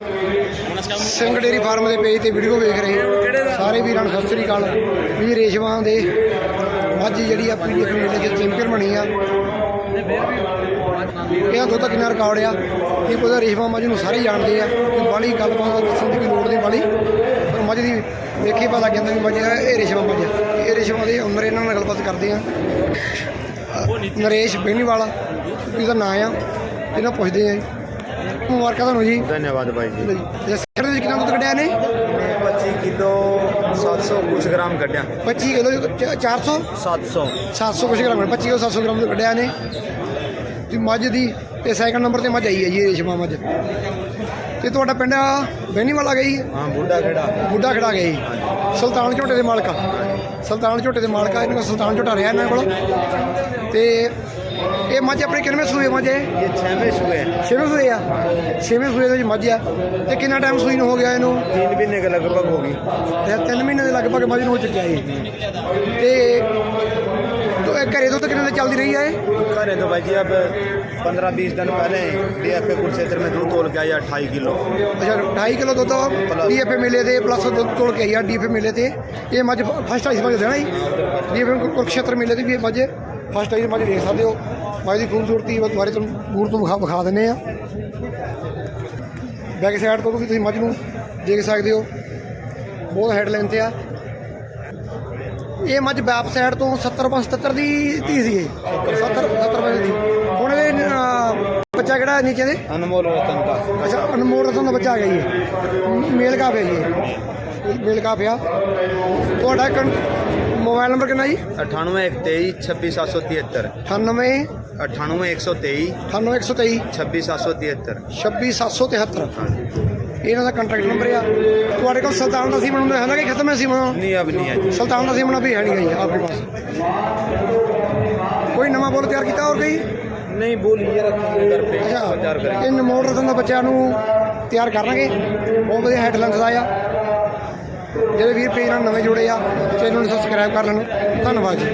Singh dairy farm ਦੇ page ਤੇ video ਵੇਖ ਰਹੇ ਸਾਰੇ ਵੀਰਾਂ ਨੂੰ ਸਤਿ ਸ੍ਰੀ ਅਕਾਲ। ਵੀ ਰੇਸ਼ਮਾਂ ਦੇ ਮੱਝ ਜਿਹੜੀ ਆ ਪੀਡੀਐਫ ਮੇਲੇ ਦੇ ਚੈਂਪੀਅਨ ਬਣੀ ਆ। ਇਹ ਦੁੱਧ ਕਿੰਨਾ ਰਿਕਾਰਡ ਆ। ਇਹ ਕੋਈ ਰੇਸ਼ਮਾ ਮੱਝ ਨੂੰ ਸਾਰੇ ਜਾਣਦੇ ਆ ਕਿ ਬਾਲੀ ਗੱਲਬਾਤ ਦੱਸਣ ਦੀ ਕੋਈ ਲੋੜ ਨਹੀਂ ਬਾਲੀ। ਪਰ ਮੱਝ ਦੀ ਵੇਖੀ ਪਤਾ ਲੱਗ ਜਾਂਦਾ ਵੀ ਮੱਝ ਇਹ ਰੇਸ਼ਮਾ ਮੱਝ ਇਹ ਰੇਸ਼ਮਾ ਦੇ ਓਨਰ ਇਹਨਾਂ ਨਾਲ ਗੱਲਬਾਤ ਕਰਦੇ ਆ। ਨਰੇਸ਼ ਬੇਨੀਵਾਲਾ, ਇਹਦਾ ਨਾਂ ਆ। ਇਹਨਾਂ ਪੁੱਛਦੇ ਆ ਜੀ। ਮੁਬਾਰਕਾਂ ਤੁਹਾਨੂੰ ਜੀ धन्यवाद भाई जी ਇਹ ਸਿਰ ਦੇ ਵਿੱਚ ਕਿੰਨਾ ਦੁੱਧ ਕੱਢਿਆ ਨੇ मैं पच्चीस किलो सात सौ कुछ ग्राम कटिया 25 ਕਿਲੋ 400 सात सौ 700 ਕੁਛ ਗ੍ਰਾਮ 25 ਕਿਲੋ 700 ਗ੍ਰਾਮ ਦੁੱਧ ਕੱਢਿਆ ਨੇ ਤੇ ਮੱਝ ਦੀ ਤੇ ਸੈਕੰਡ ਨੰਬਰ ਤੇ ਮੱਝ ਆਈ ਹੈ ਜੀ ਰੇਸ਼ਮਾ ਮੱਝ ਤੇ ਤੁਹਾਡਾ ਪਿੰਡ ਬੈਣੀ ਵਾਲਾ ਗਈ हाँ बूढ़ा खेड़ा ਬੁੱਢਾ ਖੜਾ ਗਈ ਸੁਲਤਾਨ ਝੋਟੇ ਦੇ ਮਾਲਕਾ ਸੁਲਤਾਨ ਝੋਟੇ ਦੇ ਮਾਲਕਾ ਇਹਨਾਂ ਕੋਲ ਸੁਲਤਾਨ ਝੋਟਾ ਰਿਹਾ ਇਹਨਾਂ ਕੋਲ ਤੇ ਇਹ ਮੱਝ ਆਪਣੇ ਕਿੰਨੇ ਸੂਏ ਮੱਝ ਹੈ ये छः में हुए हैं ਛੇਵੇਂ ਸੂਏ ਆ ਛੇਵੇਂ ਸੂਏ ਦੇ ਵਿੱਚ ਮੱਝ ਆ ਤੇ ਕਿੰਨਾ ਟਾਈਮ ਸੂਈ ਨੂੰ ਹੋ ਗਿਆ ਇਹਨੂੰ तीन महीने के लगभग होगी ਤੇ ਤਿੰਨ ਮਹੀਨੇ ਦੇ ਲਗਭਗ ਮੱਝ ਨੂੰ ਹੋ ਚੁੱਕਿਆ ਇਹ ਤੇ ਤੋ ਇਹ ਘਰੇ ਦੁੱਧ ਕਿੰਨੇ ਦੇ ਚੱਲਦੀ ਰਹੀ ਆ ਇਹ करे तो भाई जी अब पंद्रह बीस दिन पहले डी एफ कुरुक्षेत्र में दूध तोल के आया अट्ठाई किलो ਅੱਛਾ 2.5 ਕਿਲੋ ਦੁੱਧ ਡੀਐਫ ਮੇਲੇ ਤੇ ਪਲੱਸ ਦੁੱਧ ਤੋੜ ਕੇ ਆਈ ਆ ਡੀਐਫ ਮੇਲੇ ਤੇ ਇਹ ਮੱਝ ਫਸਟ ਆਈ ਸਮਝ ਦੇਣਾ ਜੀ ਡੀਐਫ ਕੁਰਕਸ਼ੇਤਰ ਮੇਲੇ ਤੇ ਵੀ ਇਹ ਮੱਝ ਫਸਟ ਆਈ ਮੱਝ ਦੇਖ ਸਕਦੇ ਹੋ ਬਾਕੀ ਦੀ ਖੂਬਸੂਰਤੀ ਬਾਰੇ ਤੁਹਾਨੂੰ ਦੂਰ ਤੋਂ ਵਿਖਾ ਦਿੰਨੇ ਆ ਬੈਕ ਸਾਈਡ ਤੋਂ ਤੁਸੀਂ ਮੱਝ ਨੂੰ ਦੇਖ ਸਕਦੇ ਹੋ। ਬਹੁਤ ਹੈਡ ਲੈਂਥ ਆ। ਇਹ ਮੱਝ ਬੈਪ ਸਾਈਡ ਤੋਂ 70 75 ਦੀ ਧੀ ਸੀ ਇਹ। 70 75 ਦੀ। ਹੁਣ ਇਹ ਬੱਚਾ ਕਿਹੜਾ ਨੀਚੇ ਦੇ? ਅਨਮੋਲ ਰਤਨ ਦਾ। ਅੱਛਾ ਅਨਮੋਲ ਰਤਨ ਦਾ ਬੱਚਾ ਆ ਗਿਆ ਜੀ ਮੇਲ ਕਾ ਪਿਆ ਜੀ ਮੇਲ ਕਾ ਪਿਆ? ਤੁਹਾਡਾ ਮੋਬਾਈਲ ਨੰਬਰ ਕਿੰਨਾ ਜੀ? 9813266773 98 98123 98123 26773 26773 ਇਹਨਾਂ ਦਾ ਕੰਟੈਕਟ ਨੰਬਰ ਆ। ਤੁਹਾਡੇ ਕੋਲ ਸੁਲਤਾਨ ਦਾ ਸੀਮਨ ਹੈ ਨਾ ਕਿ ਖਤਮ ਹੈ ਸੀਮਨ? ਨਹੀਂ ਅਬ ਨਹੀਂ ਹੈ ਸੁਲਤਾਨ ਦਾ ਸੀਮਨ ਅਭੀ ਹੈ ਨਹੀਂ ਗਈ ਆਪਕੇ ਪਾਸ। ਕੋਈ ਨਵਾਂ ਬੋਲ ਤਿਆਰ ਕੀਤਾ ਹੋਰ ਕੋਈ? ਨਹੀਂ ਬੋਲ ਇਹ ਰੱਖੀ ਘਰ ਪੇ। ਤਿਆਰ ਕਰਾਂਗੇ। ਇਹ ਨਮੋੜ ਦਾ ਬੱਚਿਆਂ ਨੂੰ ਤਿਆਰ ਕਰਾਂਗੇ। ਬਹੁਤ ਵਧੀਆ ਹੈਡਲਾਈਨਸ ਦਾ ਆ। ਜਿਹੜੇ ਵੀਰ ਪੇਜ ਨਾਲ ਨਵੇਂ ਜੁੜੇ ਆ ਚੈਨਲ ਨੂੰ ਸਬਸਕ੍ਰਾਈਬ ਕਰ ਲੈਣਾ। ਧੰਨਵਾਦ ਜੀ।